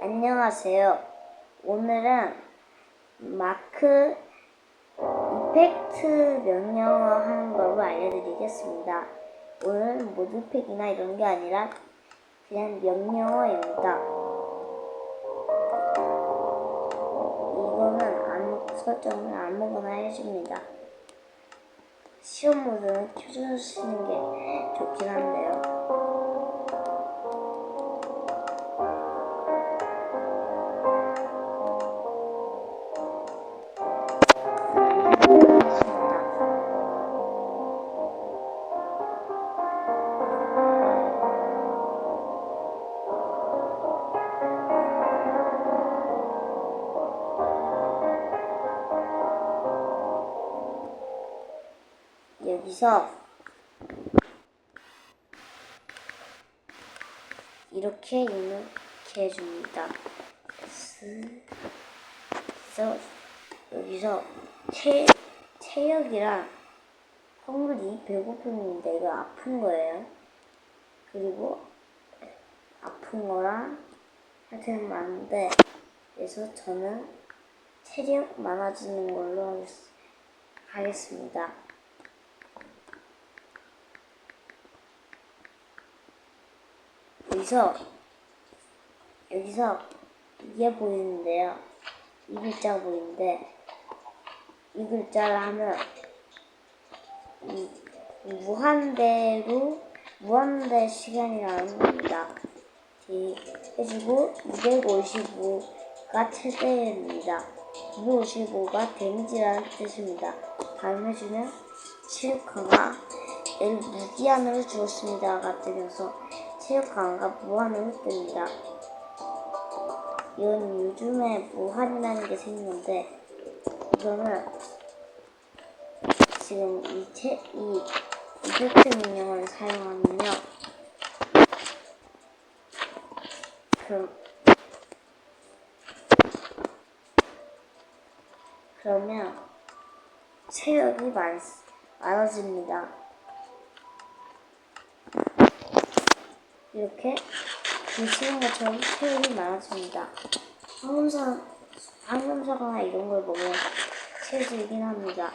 안녕하세요. 오늘은 마크 이펙트 명령어 하는 법을 알려드리겠습니다. 오늘은 뭐 이펙이나 이런 게 아니라 그냥 명령어입니다. 이거는 아무 설정을 아무거나 해줍니다. 시험 모드는 켜주시는 게 좋긴 한데요. 여기서 이렇게 이렇게 해줍니다. 스- 그래서 여기서 체, 체력이랑 성분이 배고픔인데 이거 아픈 거예요. 그리고 아픈 거랑 하여튼 많은데 그래서 저는 체력 많아지는 걸로 하겠, 하겠습니다. 여기서 여기서 이게 보이는데요. 이 글자가 보이는데 이 글자를 하면 이 무한대로 무한대 시간이 나는 겁니다. 이 해주고 255가 최대입니다. 255가 데미지라는 뜻입니다. 다음 강화 를 무기한으로 주었습니다가 뜨면서 체육 강화가 무한으로 뜹니다. 이건 요즘에 무한이라는 게 생긴 건데 이거는 지금 이 체, 이 이펙트 명령을 사용하면요. 그럼 그러면 체력이 많, 많아집니다. 이렇게 보시는 것처럼 체력이 많아집니다. 황금사, 황금사과나 이런 걸 먹으면 체해지긴 합니다.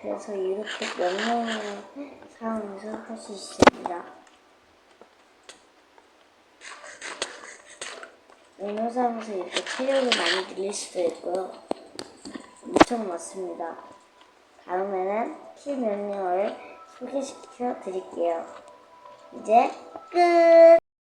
그래서 이렇게 명령을 사용해서 할 수 있습니다. 사용해서 이렇게 체력을 많이 늘릴 수도 있고요. 엄청 많습니다. 다음에는 키 명령어를 소개시켜 드릴게요. 이제 끝!